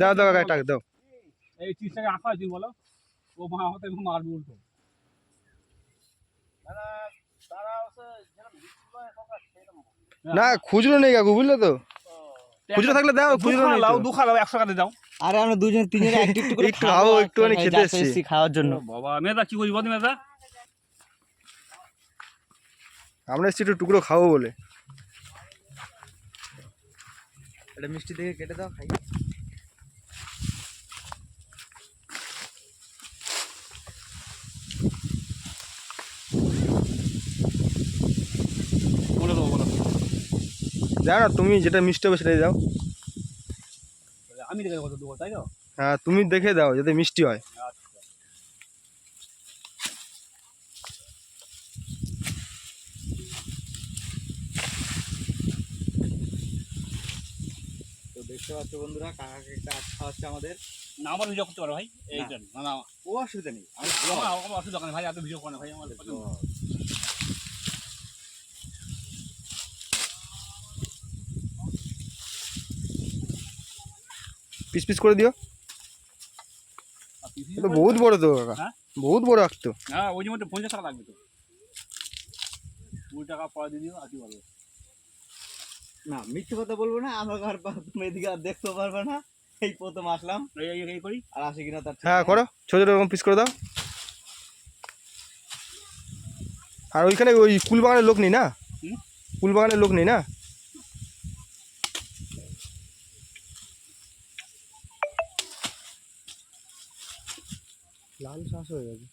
দাও দাও কাকা টাকা দাও। এই তিরিশ টাকা আঁকা হয়েছিল বলো। ও মা হতে মারবে উল্টো। না। খুচরো নেই কাকু বুঝলে তো? খুচরো থাকলে দাও খুচরো নেই লাও তো। দু খাও একশো টাকা দাও। আরে আমরা দুজন তিনজন একটু একটু করে একটু খাব, একটুখানি খেতে এসছি। খাওয়ার জন্য। বাবা মেয়েদা কি করি বল মেয়েদা আমরা এসছি একটু টুকরো খাব বলে। এটা মিষ্টি থেকে কেটে দাও খাই বলে দেবো বলো দাও না তুমি যেটা মিষ্টি হবে সেটাই দাও। আমি দেখে কত দেবো তাই তো? হ্যাঁ তুমি দেখে দাও যাতে মিষ্টি হয়। তো দেখতে পাচ্ছ বন্ধুরা কাকাকে একটা খাওয়াচ্ছে আমাদের। না আমার ভিডিও করতে পারো ভাই এই জন্য। না না ও অসুবিধা নেই। আমি অসুবিধা নেই ভাই এত ভিডিও করে ভাই আমার পিস পিস করে দিও। আর পিসি এটা বহুত বড় তো কাকা। হ্যাঁ? বহুত বড় আঁক তো হ্যাঁ ওই মধ্যে পঞ্চাশ টাকা লাগবে তো। কুড়ি টাকা পরে দিয়ে দিও আর কি বলব? না মিথ্যে কথা বলব না আমার ঘর তুমি এদিকে আর দেখতেও পারবে না। এই প্রথম আসলাম। এই করি। আর আসে কিনা তার হ্যাঁ করো। ছোটো ছোটো পিস করে দাও। আর ওইখানে ওই কুলবাগানের লোক নেই না? কুলবাগানের লোক নেই না? লাল শ্বাস হয়ে গেছে।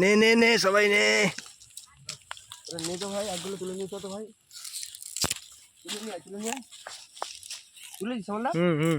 নে নে নে সবাই নে। নে তো ভাই আগগুলো তুলে নিতে তো ভাই। তুলে নিয়ে তুলে নিয়ে। তুলে দিস হুম হুম।